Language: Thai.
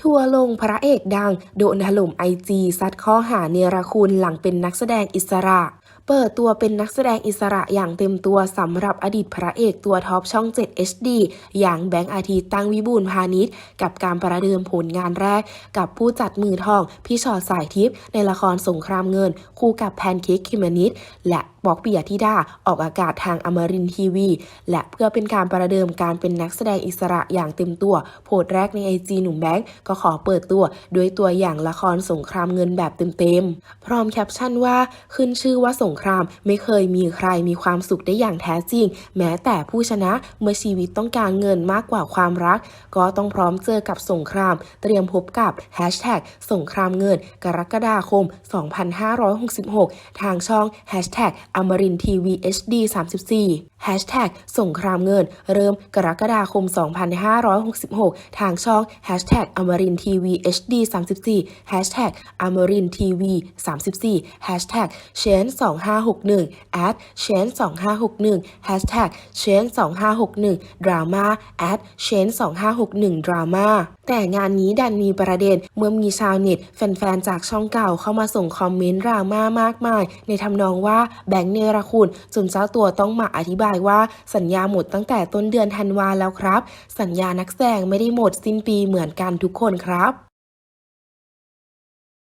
ทัวลงพระเอกดัง โดนถล่มไอจีซัดข้อหาเนรคุณหลังเป็นนักแสดงอิสระ เปิดตัวเป็นนักแสดงอิสระอย่างเต็มตัวสำหรับอดีตพระเอกตัวท็อปช่อง 7 HD อย่างแบงค์อาทิตย์ตั้งวิบูลพาณิชย์ กับการประเดิมผลงานแรก กับผู้จัดมือทองพี่ชอตสายทิพย์ในละครสงครามเงิน คู่กับแพนเค้กคิมานิดและบอกปิยธิดาออกอากาศทางอมรินทีวี และเพื่อเป็นการประเดิมการเป็นนักแสดงอิสระอย่างเต็มตัว โพสแรกในไอจีหนุ่มแบงค์ก็ขอเปิดตัวด้วยตัวอย่างละครสงครามเงินแบบเต็มๆพร้อมแคปชั่นว่าขึ้นชื่อว่าสงคราม ไม่เคยมีใครมีความสุขได้อย่างแท้จริง แม้แต่ผู้ชนะเมื่อชีวิตต้องการเงินมากกว่าความรัก ก็ต้องพร้อมเจอกับสงคราม เตรียมพบกับ Hashtag สงครามเงิน กรกฎาคม 2566 ทางช่อง Hashtag อมรินทีวี HD 34 Hashtag สงครามเงิน เริ่มกรกฎาคม 2566 ทางช่อง Hashtag อมรินทีวี HD 34 Hashtag อมรินทีวี34 Hashtag เชน25 2561 Hashtag เชน2561 drama at เชน2561 drama แต่งานนี้ดันมีประเด็นเมื่อมีชาวเน็ตแฟนๆ จากช่องเก่าเข้ามาส่งคอมเมนต์ดราม่ามากมาย ในทำนองว่าแบงค์เนรคุณจนเจ้าตัวต้องมาอธิบายว่าสัญญาหมดตั้งแต่ต้นเดือนธันวาแล้วครับ สัญญานักแสดงไม่ได้หมดสิ้นปีเหมือนกันทุกคนครับ